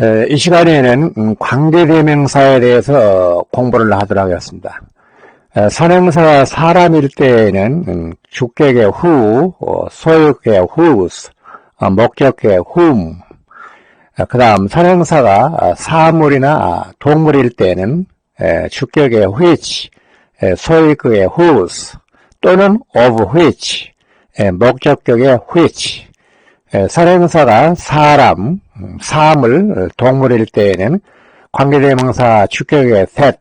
에, 이 시간에는 음, 관계대명사에 대해서 공부를 하도록 하겠습니다. 에, 선행사가 사람일 때에는 음, who, 어, 소유격의 whose, 어, 목적격의 whom, 그 다음 선행사가 아, 사물이나 동물일 때는 에, 주격의 which, 에, 소유격의 whose, 또는 of which, 에, 목적격의 which, 에, 선행사가 사람, 음, 사물, 동물일 때에는 관계대명사 주격의 that,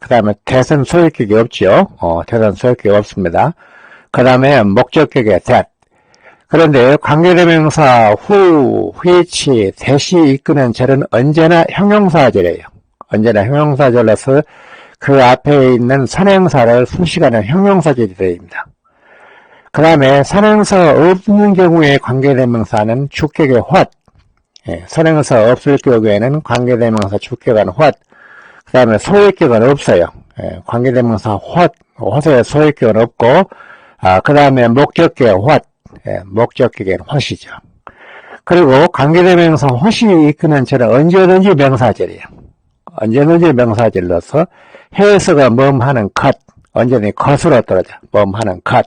그 다음에 that은 소유격이 없죠. 어, that은 소유격이 없습니다. 그 다음에 목적격의 that. 그런데 관계대명사 who, which, that이 이끄는 절은 언제나 형용사절이에요. 언제나 형용사절로서 그 앞에 있는 선행사를 수식하는 형용사절이 됩니다. 그 다음에 선행사가 없는 경우에 관계대명사는 주격의 what, 예, 선행사 없을 경우에는 관계대명사 주격은 what, 그 다음에 소유격은 없어요. 예, 관계대명사 what, what에 소유격은 없고, 아, 그 다음에 목적격 what, 예, 목적격은 what이죠. 그리고 관계대명사 what이 이끄는 절은 언제든지 명사절이에요. 언제든지 명사절로서 해석가 몸하는 것, 언제든지 것으로 떨어져. 몸하는 것.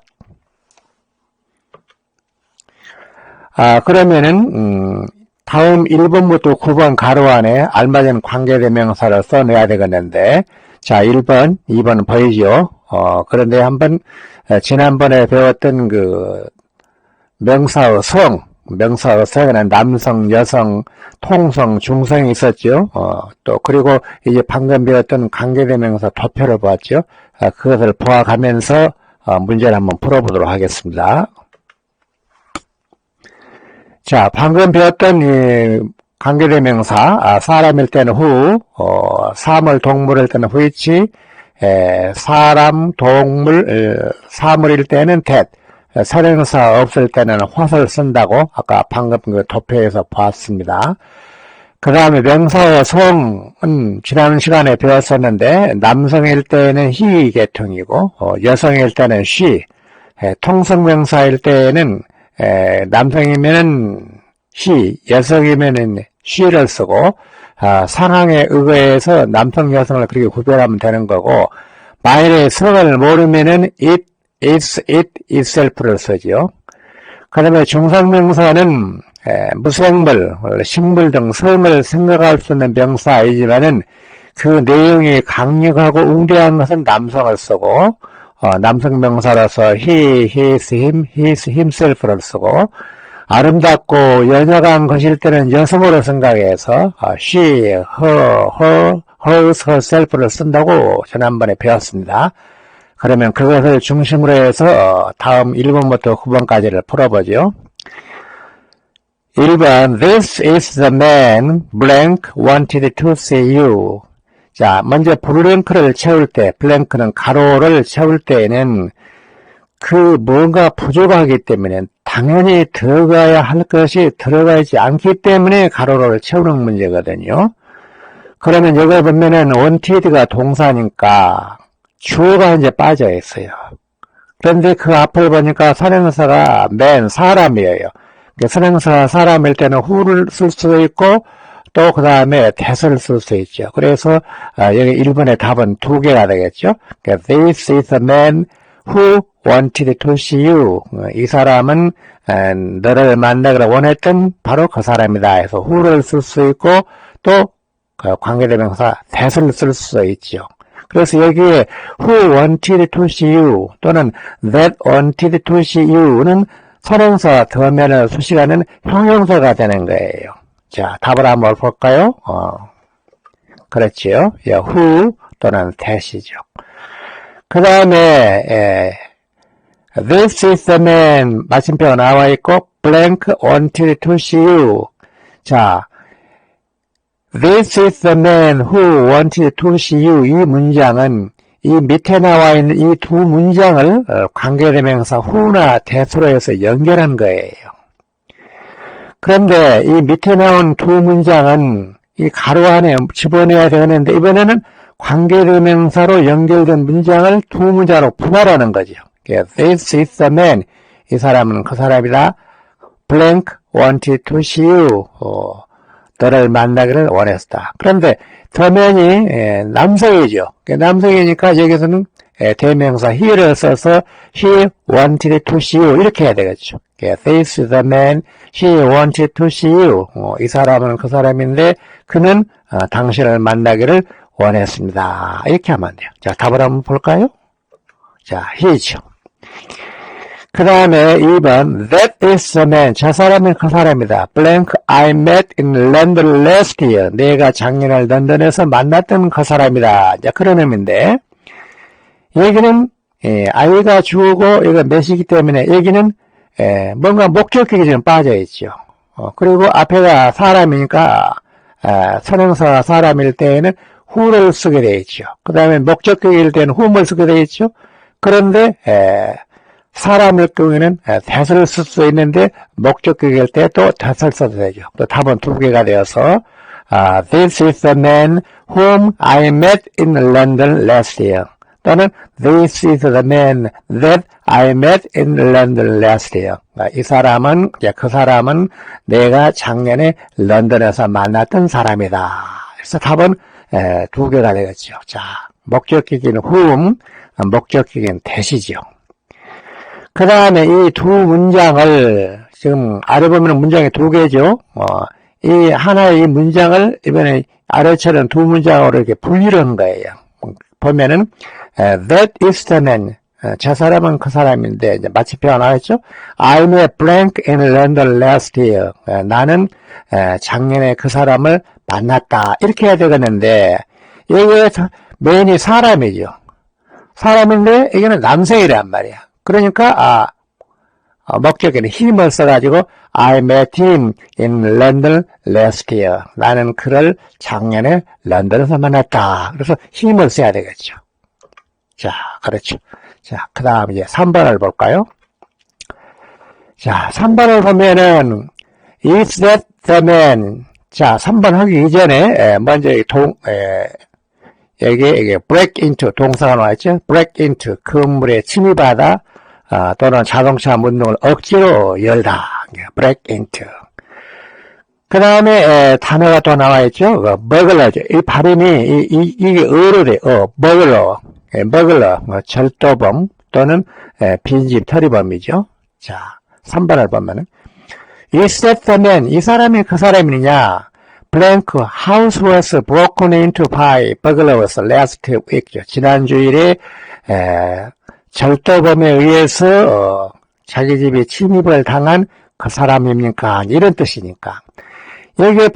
아, 그러면은, 음, 다음 1번부터 9번 가로 안에 알맞은 관계대명사를 써내야 되겠는데, 자, 1번, 2번 보이죠? 어, 그런데 한번, 지난번에 배웠던 그, 명사의 성, 명사의 성에는 남성, 여성, 통성, 중성이 있었죠. 어, 또, 그리고 이제 방금 배웠던 관계대명사 도표를 보았죠. 아, 그것을 보아가면서, 어, 문제를 한번 풀어보도록 하겠습니다. 자, 방금 배웠던 이 관계대명사, 아, 사람일 때는 후, 어, 사물, 동물일 때는 which, 에, 사람, 동물, 에, 사물일 때는 that, 선행사 없을 때는 what을 쓴다고 아까 방금 그 도표에서 봤습니다. 그 다음에 명사의 성은 지난 시간에 배웠었는데 남성일 때는 he 계통이고 어, 여성일 때는 she, 에, 통성명사일 때는 에, 남성이면은 he, 여성이면은 she를 쓰고 아, 상황에 의거해서 남성, 여성을 그렇게 구별하면 되는 거고 만일에 성을 모르면은 it, it's, it, itself를 쓰죠. 그 다음에 중상명사는 에, 무생물, 식물 등 성을 생각할 수 있는 명사이지만은 그 내용이 강력하고 웅대한 것은 남성을 쓰고 어, 남성 명사라서 he, his, him, his, himself를 쓰고 아름답고 연약한 것일 때는 여성으로 생각해서 어, she, her, her, hers, herself를 쓴다고 지난번에 배웠습니다. 그러면 그것을 중심으로 해서 어, 다음 1번부터 9번까지를 풀어보죠. 1번 This is the man blank wanted to see you. 자, 먼저 블랭크를 채울 때, 블랭크는 가로를 채울 때에는 그 뭔가 부족하기 때문에 당연히 들어가야 할 것이 들어가 있지 않기 때문에 가로를 채우는 문제거든요. 그러면 여기 보면은 wanted가 동사니까 주어가 이제 빠져 있어요. 그런데 그 앞을 보니까 선행사가 맨 사람이에요. 선행사가 사람일 때는 who를 쓸 수도 있고 또 그 다음에 that을 쓸수 있죠. 그래서 아, 여기 1번의 답은 두 개가 되겠죠. 그러니까 This is the man who wanted to see you. 어, 이 사람은 에, 너를 만나기를 원했던 바로 그 사람이다 해서 who를 쓸 수 있고 또그 관계대명사 that을 쓸수 있죠. 그래서 여기에 who wanted to see you 또는 that wanted to see you는 선행사 더면을 수식하는 형용사가 되는 거예요. 자, 답을 한번 볼까요? 어, 그렇지요. 예, who 또는 that이죠. 그 다음에 this is the man 마침표가 나와 있고 blank wanted to see you. 자, this is the man who wanted to see you. 이 문장은 이 밑에 나와 있는 이 두 문장을 어, 관계대명사 who나 that으로 해서 연결한 거예요. 그런데 이 밑에 나온 두 문장은 이 가로 안에 집어넣어야 되는데 이번에는 관계대명사로 연결된 문장을 두 문장으로 분할하는 거죠. This is the man. 이 사람은 그 사람이다. Blank wanted to see you. 어, 너를 만나기를 원했다. 그런데 더맨이 예, 남성이죠. 그 남성이니까 여기서는 예, 대명사 he를 써서 he wanted to see you 이렇게 해야 되겠죠. 예, is the man he wanted to see you. 어, 이 사람은 그 사람인데 그는 어, 당신을 만나기를 원했습니다. 이렇게 하면 돼요. 자, 답을 한번 볼까요? 자, he죠. 그 다음에 2번 That is the man. 저 사람은 그 사람이다. Blank I met in London last year. 내가 작년에 런던에서 만났던 그 사람이다. 자, 그런 의미인데 여기는 예, 아이가 주고 이거 몇이기 때문에 여기는 예, 뭔가 목적격이 좀 빠져 있죠. 어, 그리고 앞에가 사람이니까 아, 선행사가 사람일 때에는 who를 쓰게 돼 있죠. 그 다음에 목적격일 때는 whom을 쓰게 돼 있죠. 그런데 에, 사람일 경우에는 에, that을 쓸 수 있는데 목적격일 때또 that을 써도 되죠. 또 답은 두 개가 되어서 아, This is the man whom I met in London last year. 또는 This is the man that I met in London last year. 아, 이 사람은 그 사람은 내가 작년에 런던에서 만났던 사람이다. 그래서 답은 에, 두 개가 되겠죠. 자, 목적격인 whom, 목적격인 that이죠. 그 다음에 이 두 문장을 지금 아래 보면 문장이 두 개죠. 어, 이 하나의 이 문장을 이번에 아래처럼 두 문장으로 이렇게 분리를 한 거예요. 보면은 에, that is the man. 어, 저 사람은 그 사람인데 이제 마치표가 나왔죠. I'm a blank in London last year. 에, 나는 에, 작년에 그 사람을 만났다. 이렇게 해야 되겠는데 여기에 맨이 사람이죠. 사람인데 이게는 남성이란 말이야. 그러니까 아 어, 목적에는 힘을 써가지고 I met him in London last year. 나는 그를 작년에 런던에서 만났다. 그래서 힘을 써야 되겠죠. 자, 그렇죠. 자, 그 다음 이제 3번을 볼까요? 자, 3번을 보면은 Is that the man? 자, 3번 하기 이전에 에, 먼저 이 동, 에, 여기 이게 break into 동사가 나왔죠. break into 건물에 침입하다 아, 또는 자동차 문을 억지로 열다. into. 그 다음에 단어가 또 나와 있죠. 그 burglar죠. 이 발음이 이, 이, 이게 어로 돼. 어, burglar, 예, burglar, 뭐 절도범 또는 에, 빈집 털이범이죠. 자, 3번을 보면은 Is that the man? 이 사람이 그 사람이냐? blank house was broken into by burglars last week. 지난 주일에 에, 절도범에 의해서 어, 자기 집에 침입을 당한 그 사람입니까? 이런 뜻이니까. 여기에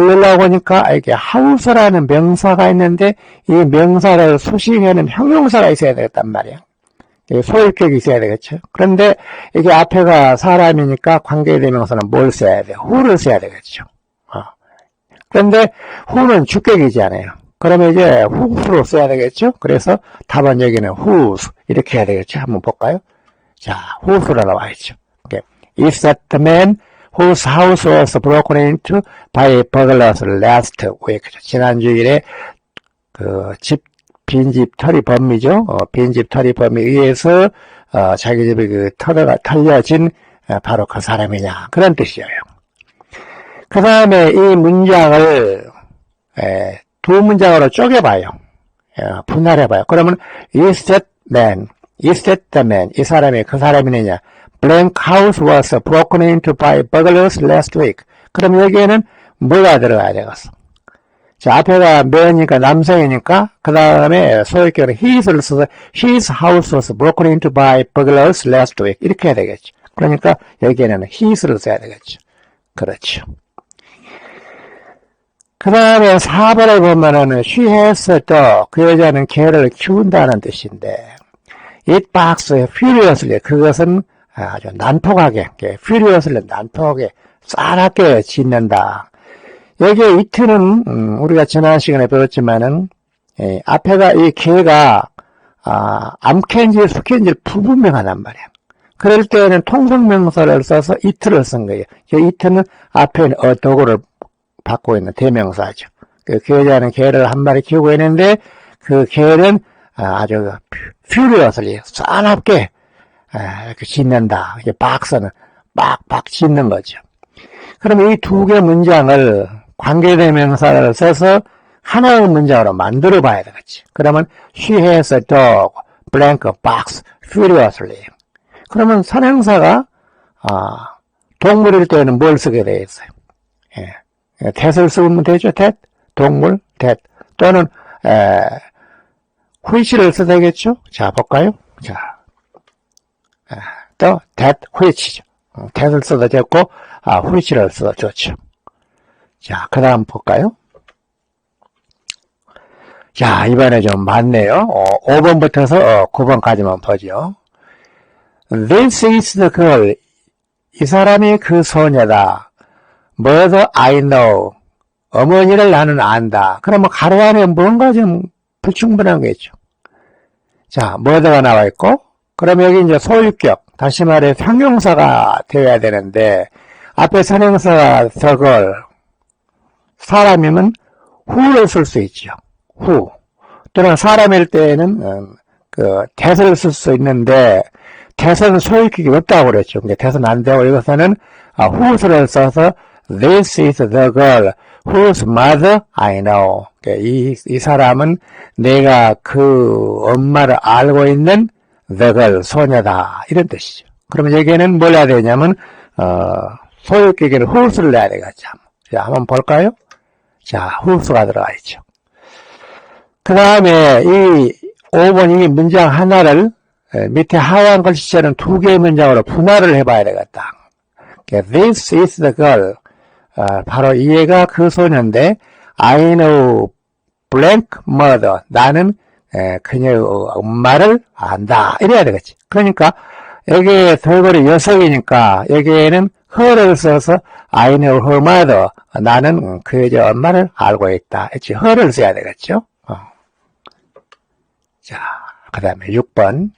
넣으려고 하니까 이게 하우스라는 명사가 있는데 이 명사를 수식하는 형용사가 있어야 되겠단 말이야. 소유격이 있어야 되겠죠. 그런데 이게 앞에가 사람이니까 관계대명사는 뭘 써야 돼? who를 써야 되겠죠. 어. 그런데 who는 주격이잖아요. 그러면 이제 who로 써야 되겠죠. 그래서 답은 여기는 whose 이렇게 해야 되겠죠. 한번 볼까요? 자, whose로 나와 있죠. Okay. Is that man whose house was broken into by burglars last week? 지난 주일에 그 집 빈집 털이 범이죠. 어, 빈집 털이 범에 의해서 어, 자기 집에 그 털어가 털려진 어, 바로 그 사람이냐 그런 뜻이에요. 그 다음에 이 문장을 에, 두 문장으로 쪼개봐요. 에, 분할해봐요. 그러면 is that man, is that the man 이 사람이 그 사람이느냐 blank house was broken into by burglars last week. 그럼 여기에는 뭐가 들어가야 되겠어? 자, 앞에가 매니까 남성이니까, 그 다음에 소유격은 his를 써서 his house was broken into by burglars last week. 이렇게 해야 되겠죠. 그러니까 여기에는 his를 써야 되겠죠. 그렇죠. 그 다음에 4번을 보면은 has the, 그 여자는 개를 키운다는 뜻인데, it barks furiously. 그것은 아주 난폭하게, furiously 난폭하게, 싸납게 짖는다. 여기에 이트는 음, 우리가 지난 시간에 배웠지만은 예, 앞에가 이 개가 아, 암캔지 숙캔지 불분명하단 말이야. 그럴 때는 통성명사를 써서 이트를 쓴 거예요. 이 이트는 앞에 있는 어도구를 받고 있는 대명사죠. 그 여자는 개를 한 마리 키우고 있는데 그 개는 아주 퓨리어스리 싸납게 이렇게 짖는다. 이게 박스는 빡빡 짖는 거죠. 그럼 이 두 개 문장을 관계대명사를 써서 하나의 문장으로 만들어 봐야 되겠지. 그러면 she has a dog, blank box, furiously. 그러면 선행사가 아, 동물일 때는 뭘 쓰게 돼 있어요? 예. 예, that을 쓰면 되죠. that, 동물, that. 또는 에, which를 써야 되겠죠. 자, 볼까요? 자, 아, 또 that, which죠. 어, that을 써도 됐고, 아, which를 써도 좋죠. 자, 그 다음 볼까요? 자, 이번에 좀 많네요. 어, 5번부터서 어, 9번까지만 보죠. This is the girl. 이 사람이 그 소녀다. Mother I know. 어머니를 나는 안다. 그러면 가로 안에 뭔가 좀 불충분한 게 있죠. 자, mother가 나와 있고, 그럼 여기 이제 소유격, 다시 말해 형용사가 되어야 되는데, 앞에 the girl, 사람이면 who를 쓸 수 있죠. who. 또는 사람일 때에는 음, 그 대서를 쓸 수 있는데 대서는 소유격이 없다고 그랬죠. 대서는 안 되고 여기서는 아, whose를 써서 this is the girl whose mother I know. 그러니까 이, 이 사람은 내가 그 엄마를 알고 있는 the girl, 소녀다. 이런 뜻이죠. 그러면 여기에는 뭘 해야 되냐면 어, 소유격에는 whose를 내야 되겠죠. 자, 한번 볼까요? 자, whose가 들어가 있죠. 그 다음에 이 5번 이 문장 하나를 에, 밑에 하얀 글씨처럼 두 개의 문장으로 분할을 해봐야 되겠다. 그러니까 This is the girl. 아, 바로 이 애가 그 소녀인데 I know blank mother. 나는 에, 그녀의 엄마를 안다. 이래야 되겠지. 그러니까 여기에 덜거리 여성이니까 여기에는 her를 써서 I know her mother. 나는 그 여자 엄마를 알고 있다. 했지. her를 써야 되겠죠. 어. 자, 그 다음에 6번.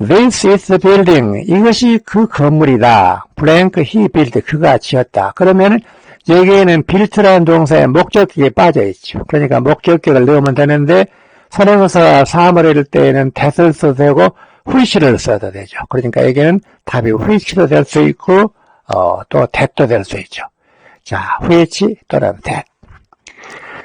This is the building. 이것이 그 건물이다. blank he built. 그가 지었다. 그러면은 여기에는 built라는 동사에 목적격이 빠져 있죠. 그러니까 목적격을 넣으면 되는데 선행사 사물을 이룰 때에는 that을 써도 되고 which를 써도 되죠. 그러니까 여기는 답이 which도 될 수 있고 어, 또 that도 될 수 있죠. 자, which 또는 that.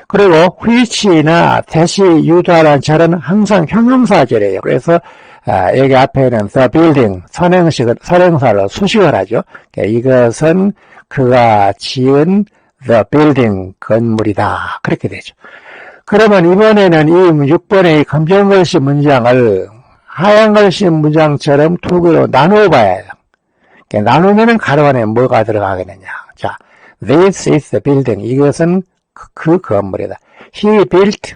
그리고 which나 that이 유도하는 절은 항상 형용사절이에요. 그래서 아, 여기 앞에는 the building 선행식을 선행사로 수식을 하죠. 그러니까 이것은 그가 지은 the building 건물이다. 그렇게 되죠. 그러면 이번에는 이 6번의 검정 글씨 문장을 하얀 글씨 문장처럼 두 개로 나누어 봐야 해요. 그러니까 나누면은 가로 안에 뭐가 들어가겠느냐. 자, this is the building. 이것은 그, 그 건물이다. He built.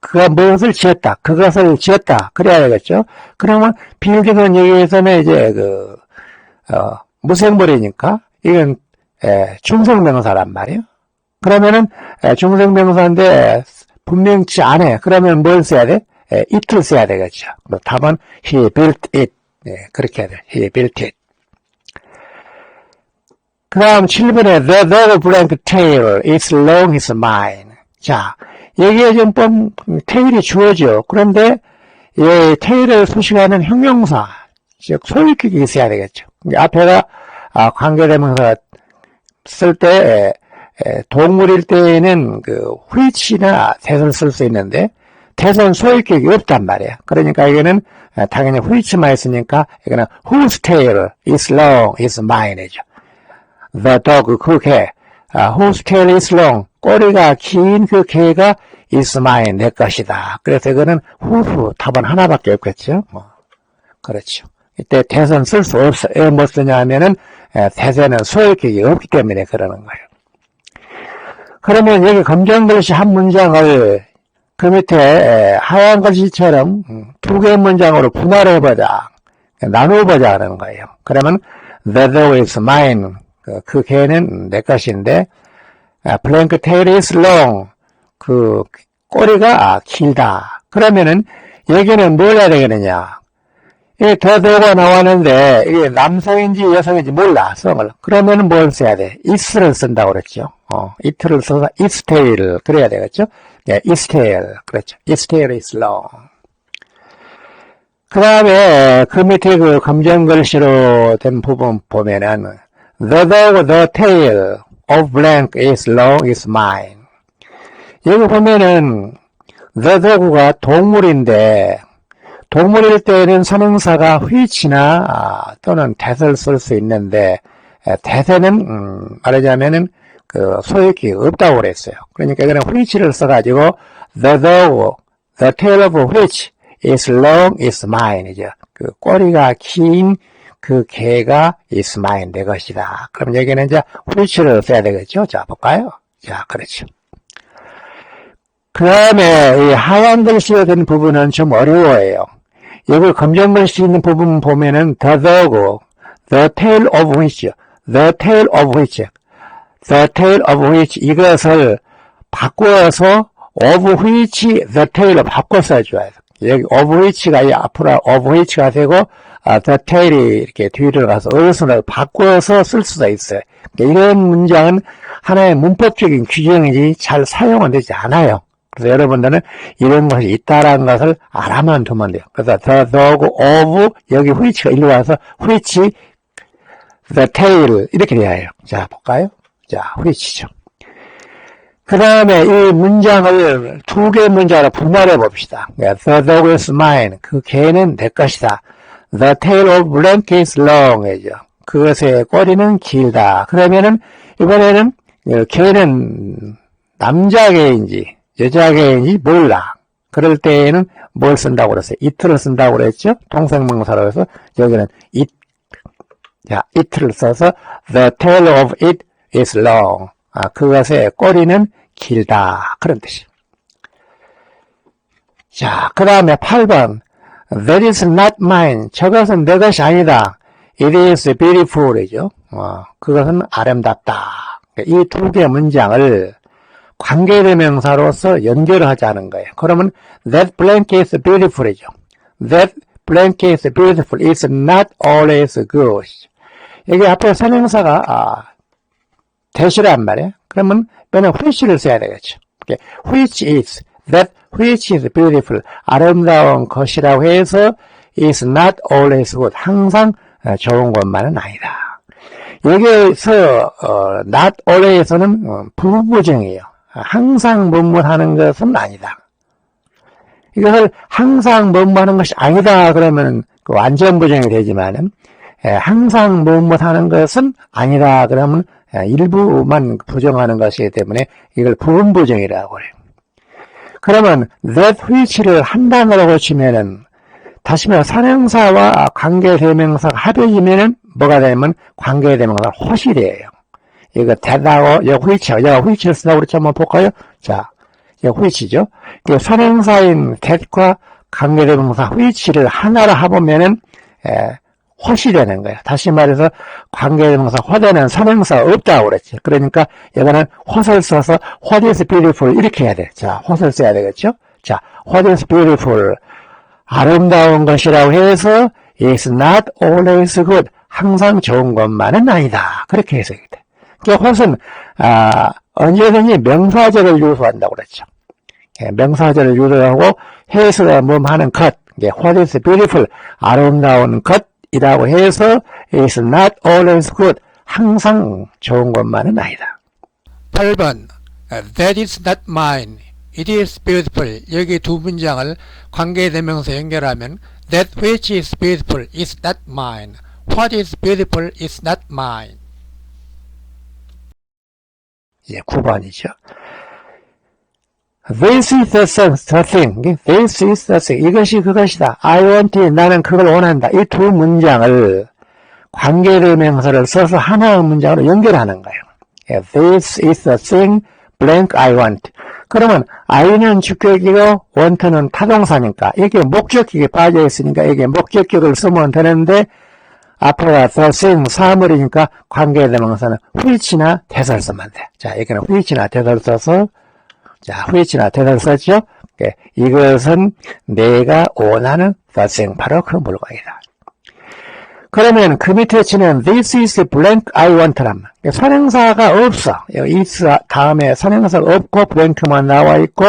그가 무엇을 지었다. 그것을 지었다. 그래야 되겠죠. 그러면 building은 여기에서는 이제 그, 어, 무생물이니까 이건 에, 중성명사란 말이에요. 그러면은 에, 중성명사인데 분명치 않아. 그러면 뭘 써야 돼? 에, it를 써야 되겠죠. 그럼 답은 he built it. 예, 그렇게 해야 돼. he built it. 그 다음 7번에 the, the blank tail is long is mine. 자, 여기에 뻔, 테일이 주어져. 그런데 이 테일을 수식하는 형용사, 즉 소유격이 있어야 되겠죠. 앞에가 아, 관계대명사 쓸 때 동물일 때에는 그 which나 that을 쓸수 있는데 that은 소유격이 없단 말이에요. 그러니까 이거는 당연히 which만 있으니까 이거는 whose tail is long is mine이죠. The dog, 그 개. 아, whose tail is long. 꼬리가 긴 그 개가 mine, 내 것이다. 그래서 이거는 whose 답은 하나밖에 없겠죠. 뭐. 그렇죠. 이때 대선 쓸 수 없어. 왜못 쓰냐 하면은, 대선은 소유격이 없기 때문에 그러는 거예요. 그러면 여기 검정 글씨 한 문장을 그 밑에 하얀 글씨처럼 두 개의 문장으로 분할해보자. 나누어보자 하는 거예요. 그러면 the dog is mine. 그, 그 개는 내 것인데, blank tail is long. 그 꼬리가 길다. 그러면은 여기는 뭘 해야 되겠느냐? 이게 더 되고 나왔는데 이게 남성인지 여성인지 몰라 성을. 그러면은 뭘 써야 돼? is를 쓴다고 그랬죠. 어, it를 써서 its tail 그래야 되겠죠. 예, its tail 그렇죠. its tail is. 그 다음에 그 밑에 그 검정 글씨로 된 부분 보면은 the dog, the tail of blank is long is mine. 여기 보면은 the dog가 동물인데 동물일 때는 선행사가 which나 아, 또는 that을 쓸 수 있는데 에, that에는 음, 말하자면은 그 소유기 없다고 그랬어요. 그러니까 이거는 which를 써가지고 the dog, the tail of which is long is mine 이죠. 그 꼬리가 긴 그 개가 is mine 내 것이다. 그럼 여기는 이제 which를 써야 되겠죠. 자 볼까요? 자 그렇죠. 그 다음에 이 하얀 글씨가 된 부분은 좀 어려워요. 여기 검정 글씨 있는 부분 보면은 the dog, the tail of which, the tail of which, the tail of which 이것을 바꾸어서 of which the tail로 바꿔 써줘야 돼. 여기 of which가 이 앞으로 of which가 되고 아, tail이 이렇게 뒤로 가서 어순을 바꾸어서 쓸 수가 있어요. 그러니까 이런 문장은 하나의 문법적인 규정이지 잘 사용은 되지 않아요. 그래서 여러분들은 이런 것이 있다라는 것을 알아만 두면 돼요. 그래서 the dog of 여기 which가 일로 와서 which the tail 이렇게 돼야 해요. 자 볼까요? 자 which죠. 그 다음에 이 문장을 두 개 문장으로 분할해 봅시다. 그러니까 The dog is mine. 그 개는 내 것이다. The tail of blank is long. 그것의 꼬리는 길다. 그러면은 이번에는 어, 개는 남자 개인지 여자 개인지 몰라. 그럴 때에는 뭘 쓴다고 그랬어요? it를 쓴다고 그랬죠? 동생명사로 해서 여기는 it, 자, it를 써서 the tail of it is long. 아, 그것의 꼬리는 길다. 그런 뜻이. 자, 그 다음에 8번. That is not mine. 저것은 내 것이 아니다. It is beautiful이죠. 어, 그것은 아름답다. 이 두개 문장을 관계대명사로서 연결을 하자는 거예요. 그러면 that blank is beautiful이죠. That blank is beautiful. It's not always good. 여기 앞에 선행사가 아, 대시란 말이에요. 그러면 빼는 which를 써야 되겠죠. which is that which is beautiful 아름다운 것이라고 해서 is not always good 항상 어, 좋은 것만은 아니다. 여기에서 어, not always는 어, 부부정이에요. 항상 뭐뭐 하는 것은 아니다. 이것을 항상 뭐뭐 하는 것이 아니다 그러면 그 완전 부정이 되지만은 예, 항상 뭐뭐 하는 것은 아니다 그러면 예, 일부만 부정하는 것이기 때문에 이걸 부분 부정이라고 해요. 그러면 that which를 한 단어로 고치면은 다시 말해 선행사와 관계대명사가 합해지면은 뭐가 되면 관계대명사가 헛이 돼요. 이거 that하고 여기 which, 여기 which를 쓴다고 그랬죠. 한번 볼까요? 자, 여기 which죠. 이 선행사인 that과 관계대명사 which를 하나로 합하면은 에, 헛이 되는 거예요. 다시 말해서 관계대명사 헛에는 선행사가 없다고 그랬죠. 그러니까 이거는 헛을 써서 what is beautiful 이렇게 해야 돼. 자, 헛을 써야 되겠죠. 자, what is beautiful 아름다운 것이라고 해서 is not always good 항상 좋은 것만은 아니다. 그렇게 해석이 돼. 그러니까 헛은 아, 언제든지 명사절을 유도한다고 그랬죠. 예, 명사절을 유도하고 해석을 몸하는 것, 이게 what is beautiful 아름다운 것 이라고 해서 is not always good 항상 좋은 것만은 아니다. 8번 That is not mine. It is beautiful. 여기 두 문장을 관계대명사 연결하면 That which is beautiful is not mine. What is beautiful is not mine. 이제 9번이죠. This is the thing. This is the thing. 이것이 그것이다. I want it. 나는 그걸 원한다. 이 두 문장을 관계대명사를 써서 하나의 문장으로 연결하는 거예요. This is the thing blank I want. 그러면 I는 주격이고 want는 타동사니까 이게 목적격이 빠져 있으니까 이게 목적격을 쓰면 되는데 앞으로 the thing 사물이니까 관계대명사는 which나 대사를 쓰면 돼. 자, 여기는 which나 대사를 써서 자, 대사를 썼죠? 예, 이것은 내가 원하는 thing 바로 그 물건이다. 그러면 그 밑에 치는 this is blank I want란 말. 선행사가 없어. 여기 is 다음에 선행사가 없고 blank만 나와 있고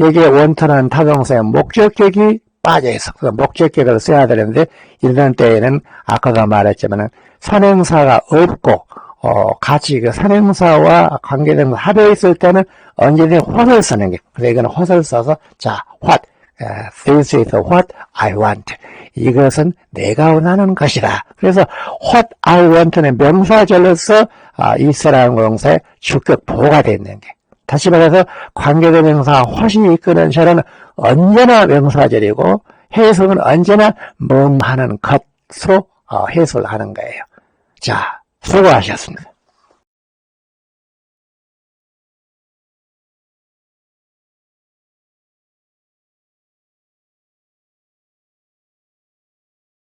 여기에 want라는 타동사의 목적격이 빠져 있어. 그래서 목적격을 써야 되는데 이런 때에는 아까도 말했지만 선행사가 없고 어, 같이 그 산행사와 관계된 합해 있을 때는 언제든 what을 쓰는 게, 그래서 이거는 what을 써서, 자, what, 에, this is what I want. 이것은 내가 원하는 것이다. 그래서 what I want는 명사절로서 아, 이스라엘 공사의 주격 보호가 되는 게. 다시 말해서 관계대명사 what이 이끄는 절은 언제나 명사절이고 해석은 언제나 몸 하는 것으로 어, 해석을 하는 거예요. 자, 수고하셨습니다.